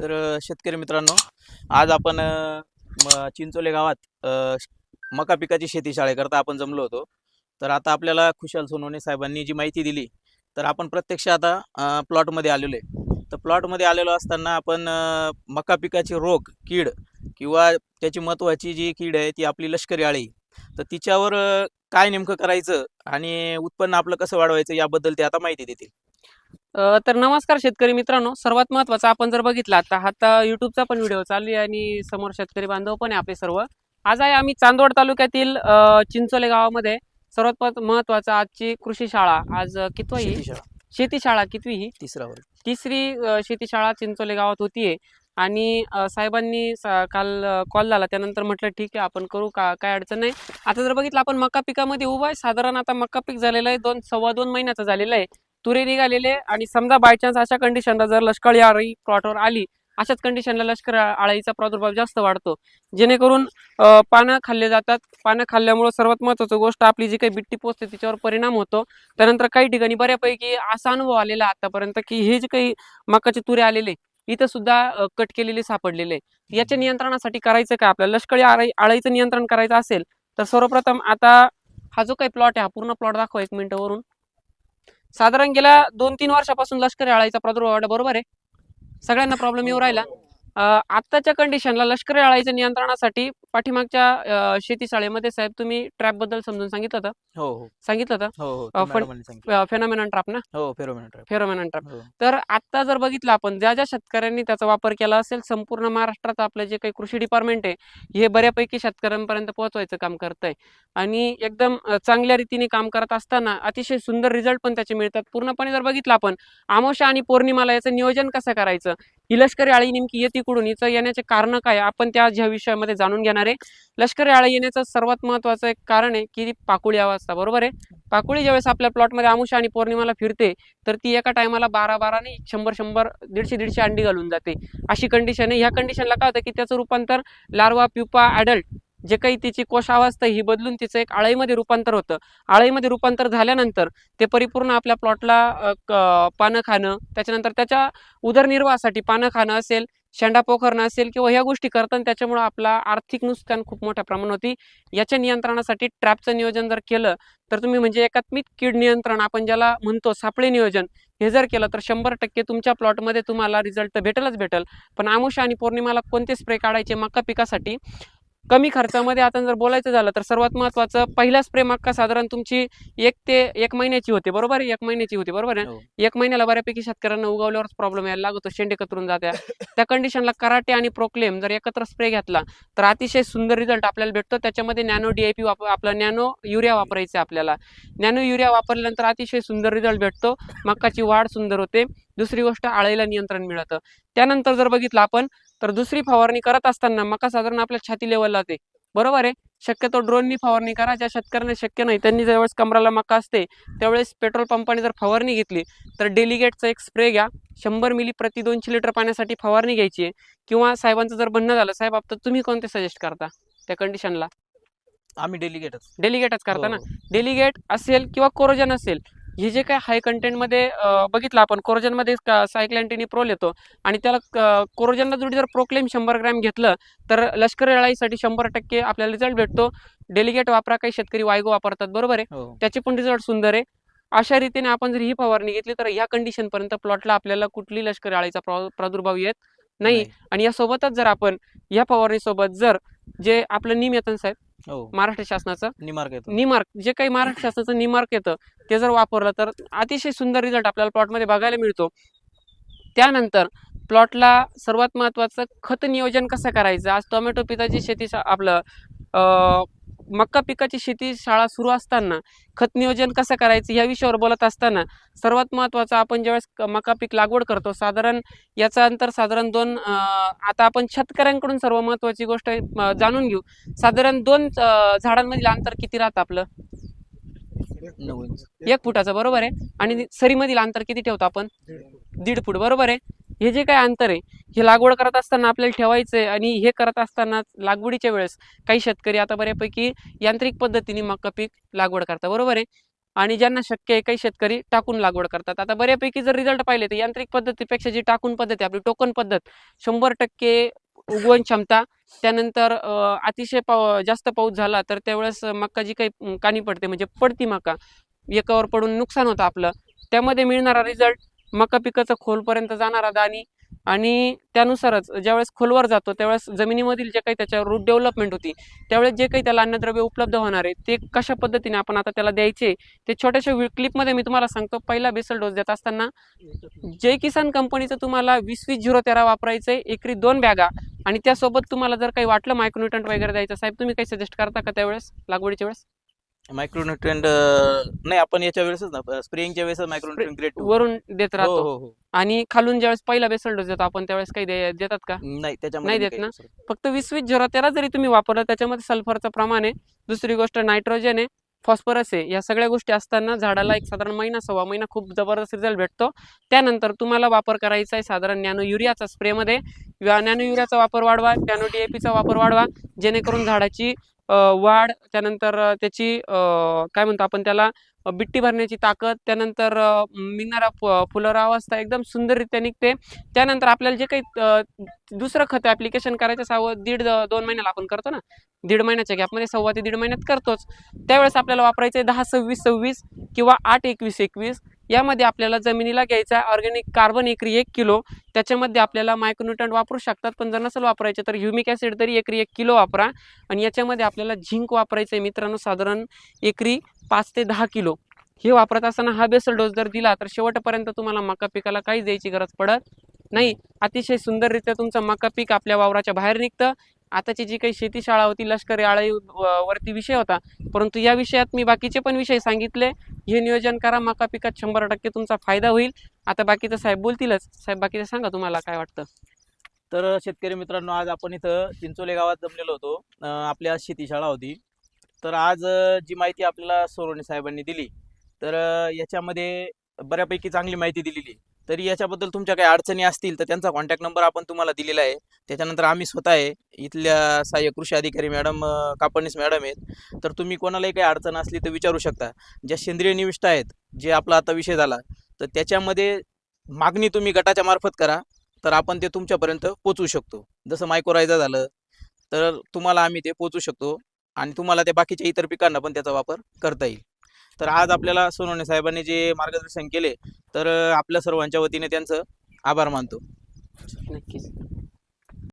तर शेतकरी मित्रांनो आज आपण म- चिंचोले गावात श- मका पिकाची शेती शाळेकरता आपण जमलो होतो. तर आता आपल्याला खुशाल सोनवणे साहेबांनी जी माहिती दिली तर आपण प्रत्यक्ष आता प्लॉटमध्ये आलेलो आहे. तर प्लॉटमध्ये आलेलो असताना आपण मका पिकाची रोग कीड किंवा त्याची महत्त्वाची जी कीड आहे ती आपली लष्करी आळी. तर तिच्यावर काय नेमकं करायचं आणि उत्पन्न आपलं कसं वाढवायचं याबद्दल ते आता माहिती देतील. तर नमस्कार शेतकरी मित्रांनो. सर्वात महत्त्वाचं आपण जर बघितलं आता आता युट्यूबचा पण व्हिडिओ चालू आहे आणि समोर शेतकरी बांधव पण आहे आपले सर्व. आज आहे आम्ही चांदवड तालुक्यातील चिंचोले गावामध्ये सर्वात महत्- महत्त्वाचं आजची कृषी शाळा. आज कितवा? ही शेती शाळा कितवी ही? तिसरा तिसरी शेती शाळा चिंचोले गावात होतीये आणि साहेबांनी स- काल कॉल झाला. त्यानंतर म्हटलं ठीक आहे आपण करू का काय अडचण नाही. आता जर बघितलं आपण मका पिकामध्ये उभं आहे. साधारण आता मका पीक झालेलं आहे. दोन सव्वा दोन महिन्याचं झालेलं आहे. तुरे निघालेले आणि समजा बाय चान्स अशा कंडिशनला जर लष्कर आळी प्लॉटवर आली अशाच कंडिशनला लष्कर आळीचा प्रादुर्भाव जास्त वाढतो. जेणेकरून पानं खाल्ले जातात. पानं खाल्ल्यामुळे सर्वात महत्वाची गोष्ट आपली जी काही बिट्टी पोचते तिच्यावर परिणाम होतो. त्यानंतर काही ठिकाणी बऱ्यापैकी असा अनुभव आलेला आतापर्यंत की हे जे काही मकाचे तुरे आलेले इथं सुद्धा कट केलेले सापडलेले. याच्या नियंत्रणासाठी करायचं काय? आपल्याला लष्करी आळी आळाईचं नियंत्रण करायचं असेल तर सर्वप्रथम आता हा जो काही प्लॉट आहे हा पूर्ण प्लॉट दाखव एक मिनिट वरून. साधारण गेल्या दोन तीन वर्षापासून लष्करी आळायचा प्रादुर्भाव वाढला बरोबर आहे. सगळ्यांना प्रॉब्लेम येऊ राहिला. आत्ताच्या कंडिशनला लष्करी आळीच्या नियंत्रणासाठी पाठीमागच्या शेतीशाळेमध्ये साहेब तुम्ही ट्रॅपबद्दल समजून सांगितलं होतं. हो हो. सांगितलं होतं? हो हो. फेनॉमिनन ट्रॅप ना? हो फेरोमॅन ट्रॅप हो. तर आता जर बघितलं आपण ज्या ज्या शेतकऱ्यांनी त्याचा वापर केला असेल संपूर्ण महाराष्ट्रात आपलं जे काही कृषी डिपार्टमेंट आहे हे बऱ्यापैकी शेतकऱ्यांपर्यंत पोहोचवायचं काम करत आहे आणि एकदम चांगल्या रीतीने काम करत असताना अतिशय सुंदर रिझल्ट पण त्याचे मिळतात. पूर्णपणे जर बघितलं आपण आमोशा आणि पौर्णिमाला याचं नियोजन कसं करायचं? ही लष्करी आळी नेमकी येते कुठून? हिचं येण्याचे कारण काय आपण त्या ज्या विषयामध्ये जाणून घेणार आहे. लष्करी आळी येण्याचं सर्वात महत्वाचं एक कारण आहे की ती पाकुळी अवस्था बरोबर आहे? पाकुळी ज्यावेळेस आपल्या प्लॉटमध्ये आमुषा आणि पौर्णिमाला फिरते तर ती एका टायमाला बारा बाराने शंभर शंभर दीडशे दीडशे अंडी घालून जाते. अशी कंडिशन आहे. ह्या कंडिशनला काय होतं की त्याचं रूपांतर लार्वा प्युपा ॲडल्ट जे काही तिची कोशावस्था ही बदलून तिचं एक आळईमध्ये रूपांतर होतं. आळईमध्ये रूपांतर झाल्यानंतर ते परिपूर्ण आपल्या प्लॉटला पानं खाणं त्याच्यानंतर त्याच्या उदरनिर्वाहासाठी पानं खाणं असेल शेंडा पोखरणं असेल किंवा ह्या गोष्टी करताना त्याच्यामुळं आपला आर्थिक नुकसान खूप मोठ्या प्रमाणात होती. याच्या नियंत्रणासाठी ट्रॅपचं नियोजन जर केलं तर तुम्ही म्हणजे एकात्मिक कीड नियंत्रण आपण ज्याला म्हणतो सापळे नियोजन हे जर केलं तर शंभर टक्के तुमच्या प्लॉटमध्ये तुम्हाला रिझल्ट तर भेटेलच भेटेल. पण आमुषा आणि पौर्णिमाला कोणते स्प्रे काढायचे मका पिकासाठी? कमी खर्चामध्ये आता जर बोलायचं झालं तर सर्वात महत्त्वाचं पहिला स्प्रे मक्का साधारण तुमची एक ते एक महिन्याची होते बरोबर? एक महिन्याची होती बरोबर आहे हो. एक महिन्याला बऱ्यापैकी शेतकऱ्यांना उगवल्यावरच प्रॉब्लेम यायला लागतो शेंडे कतरून जात्या. त्या कंडिशनला कराटे आणि प्रोक्लेम जर एकत्र स्प्रे घेतला तर अतिशय सुंदर रिझल्ट आपल्याला भेटतो. त्याच्यामध्ये नॅनो डीआयपी वापर आपला नॅनो युरिया वापरायचं आपल्याला. नॅनो युरिया वापरल्यानंतर अतिशय सुंदर रिझल्ट भेटतो. मक्काची वाढ सुंदर होते. दुसरी गोष्ट आळीला नियंत्रण मिळतं. त्यानंतर जर बघितलं आपण तर दुसरी फवारणी करत असताना मका साधारण आपल्या छाती लेवलला जाते बरोबर आहे? शक्यतो ड्रोननी फवारणी करा ज्या शेतकऱ्यांना शक्य नाही त्यांनी ज्यावेळेस कमराला मका असते त्यावेळेस पेट्रोल पंपाने जर फवारणी घेतली तर डेलिगेटचा एक स्प्रे घ्या. शंभर मिली प्रति दोनशे लिटर पाण्यासाठी फवारणी घ्यायची आहे. किंवा साहेबांचं जर म्हणणं झालं साहेब आता तुम्ही कोणते सजेस्ट करता त्या कंडिशनला आम्ही डेलिगेटच डेलिगेटच करता हो, ना डेलिगेट असेल किंवा कोरोजन असेल हे जे काय हाय कंटेंटमध्ये बघितलं आपण कोरोजनमध्ये सायक्लॅन्टिनी प्रोल येतो आणि त्याला कोरोजनला जोडी जर प्रोक्लेम शंभर ग्रॅम घेतलं तर लष्करी लढाईसाठी शंभर टक्के आपल्याला रिझल्ट भेटतो. डेलिगेट वापरा काही शेतकरी वायगो वापरतात बरोबर आहे? हो. त्याचे पण रिझल्ट सुंदर आहे. अशा रीतीने आपण जर ही फवारणी घेतली तर ह्या कंडिशनपर्यंत प्लॉटला आपल्याला कुठली लष्करी आळीचा प्रा- प्रादुर्भाव येत नाही. आणि यासोबतच जर आपण या फवारणीसोबत जर जे आपलं निम येतं साहेब महाराष्ट्र शासनाचं. निमार्क येतो. निमार्क जे काही महाराष्ट्र शासनाचं निमार्क येतं ते जर वापरलं तर अतिशय सुंदर रिझल्ट आपल्याला प्लॉटमध्ये बघायला मिळतो. त्यानंतर प्लॉटला सर्वात महत्त्वाचं खत नियोजन कसं करायचं? आज टोमॅटो पिकाची शेती आपलं अं, मक्का पिकाची शेती शाळा सुरू असताना खत नियोजन कसं करायचं या विषयावर बोलत असताना सर्वात महत्त्वाचं आपण ज्यावेळेस मका पीक लागवड करतो साधारण याचं अंतर साधारण दोन आता आपण शेतकऱ्यांकडून सर्व महत्त्वाची गोष्ट जाणून घेऊ. साधारण दोन झाडांमधील अंतर किती राहतं आपलं? एक फुटाचं बरोबर आहे. आणि सरीमधील अंतर किती ठेवतो आपण? दीड फूट. बरोबर आहे. हे जे काय अंतर आहे हे लागवड करत असताना आपल्याला ठेवायचं आहे आणि हे करत असताना लागवडीच्या वेळेस काही शेतकरी आता बऱ्यापैकी यांत्रिक पद्धतीने मका पीक लागवड करतात. बरोबर आहे? आणि ज्यांना शक्य आहे काही शेतकरी टाकून लागवड करतात. आता बऱ्यापैकी जर रिझल्ट पाहिले तर यांत्रिक पद्धतीपेक्षा जी टाकून पद्धत आहे आपली टोकन पद्धत शंभर टक्के उगवण क्षमता त्यानंतर अतिशय पाव जास्त पाऊस झाला तर त्यावेळेस मका जी काही कानी पडते म्हणजे पडती मका एकावर पडून नुकसान होतं आपलं त्यामध्ये मिळणारा रिझल्ट मका पिकाचं खोलपर्यंत जाणारा दाणी आणि त्यानुसारच ज्यावेळेस खोलवर जातो त्यावेळेस जमिनीमधील जे काही त्याच्या रूट डेव्हलपमेंट होती त्यावेळेस जे काही त्याला अन्नद्रव्य उपलब्ध होणार आहे ते कशा पद्धतीने आपण आता त्याला द्यायचे ते छोट्याशा क्लिपमध्ये मी तुम्हाला सांगतो. पहिला बेसल डोस देत असताना जय किसान कंपनीचं तुम्हाला वीस वीस झिरो तेरा वापरायचं आहे एकरी दोन बॅगा आणि त्यासोबत तुम्हाला जर काही वाटलं मायक्रोन्युटंट वगैरे द्यायचं साहेब तुम्ही काही सजेस्ट करता का त्यावेळेस लागवडीच्या वेळेस? मायक्रोन्युट्रिएंट नाही आपण याच्या वेळेसच ना स्प्रेइंगच्या वेळेस मायक्रोन्युट्रिएंट ग्रेड टू वरून देत हो राहतो. हो हो. आणि खालून ज्यावेळेस पहिला बेसल डोस देतो आपण त्यावेळेस काही दे- देतात का? नाही त्याच्यामध्ये नाही देत ना? फक्त वीस वीस झिरो तेरा जरी तुम्ही वापरलं त्याच्यामध्ये सल्फरचं प्रमाण आहे. दुसरी गोष्ट नायट्रोजन आहे फॉस्फरस आहे. या सगळ्या गोष्टी असताना झाडाला एक साधारण महिना सव्वा महिना खूप जबरदस्त रिझल्ट भेटतो. त्यानंतर तुम्हाला वापर करायचा आहे साधारण नॅनो युरियाचा स्प्रेमध्ये. नॅनो युरियाचा वापर वाढवा नॅनो डीएपीचा वापर वाढवा. जेणेकरून झाडाची वाढ त्यानंतर त्याची काय म्हणतो आपण त्याला बिट्टी भरण्याची ताकद त्यानंतर मिळणारा निघणारा अवस्था एकदम सुंदररित्या निघते. त्यानंतर आपल्याला जे काही दुसरं खत ऍप्लिकेशन करायचं सावं दीड दोन महिन्याला आपण करतो ना? दीड महिन्याच्या गॅपमध्ये सव्वा ते दीड महिन्यात करतोच. त्यावेळेस आपल्याला वापरायचं आहे दहा सव्वीस सव्वीस किंवा आठ एकवीस एकवीस. यामध्ये आपल्याला जमिनीला घ्यायचा ऑर्गॅनिक कार्बन एकरी एक किलो. त्याच्यामध्ये आपल्याला मायक्रोन्युट्रंट वापरू शकतात. पण जर नसेल वापरायचे तर ह्युमिक ॲसिड तरी एकरी एक किलो वापरा. आणि याच्यामध्ये आपल्याला झिंक वापरायचं आहे मित्रांनो साधारण एकरी पाच ते दहा किलो. हे वापरत असताना हा बेसल डोस जर दिला तर शेवटपर्यंत तुम्हाला मका पिकाला काहीच द्यायची गरज पडत नाही. अतिशय सुंदररित्या तुमचं मका पीक आपल्या वावराच्या बाहेर निघतं. आताची जी काही शेतीशाळा होती लष्करी आळाई व- वरती विषय होता. परंतु या विषयात मी बाकीचे पण विषय सांगितले. हे नियोजन करा मका पिकात शंभर टक्के तुमचा फायदा होईल. आता बाकीचं साहेब बोलतीलच. साहेब बाकीचं सांगा तुम्हाला काय वाटतं? तर शेतकरी मित्रांनो आज आपण इथं चिंचोले गावात जमलेलो होतो. आपल्या शेती शाळा होती. तर आज जी माहिती आपल्याला सोरोने साहेबांनी दिली तर याच्यामध्ये बऱ्यापैकी चांगली माहिती दिलेली तरी याच्याबद्दल तुमच्या काही अडचणी असतील तर त्यांचा कॉन्टॅक्ट नंबर आपण तुम्हाला दिलेला आहे. त्याच्यानंतर आम्ही स्वतः आहे. इथल्या सहाय्यक कृषी अधिकारी मॅडम कापडणीस मॅडम आहेत. तर तुम्ही कोणालाही काही अडचण असली तर विचारू शकता. ज्या सेंद्रिय निविष्ट आहेत जे आपला आता विषय झाला तर त्याच्यामध्ये मागणी तुम्ही गटाच्या मार्फत करा. तर आपण ते तुमच्यापर्यंत पोचवू शकतो. जसं मायक्रोरायझा झालं तर तुम्हाला आम्ही ते पोचवू शकतो. आणि तुम्हाला ते बाकीच्या इतर पिकांना पण त्याचा वापर करता येईल. तर आज आपल्याला सोनवणे साहेबांनी जे मार्गदर्शन केले तर आपल्या सर्वांच्या वतीने त्यांचं आभार मानतो. नक्कीच.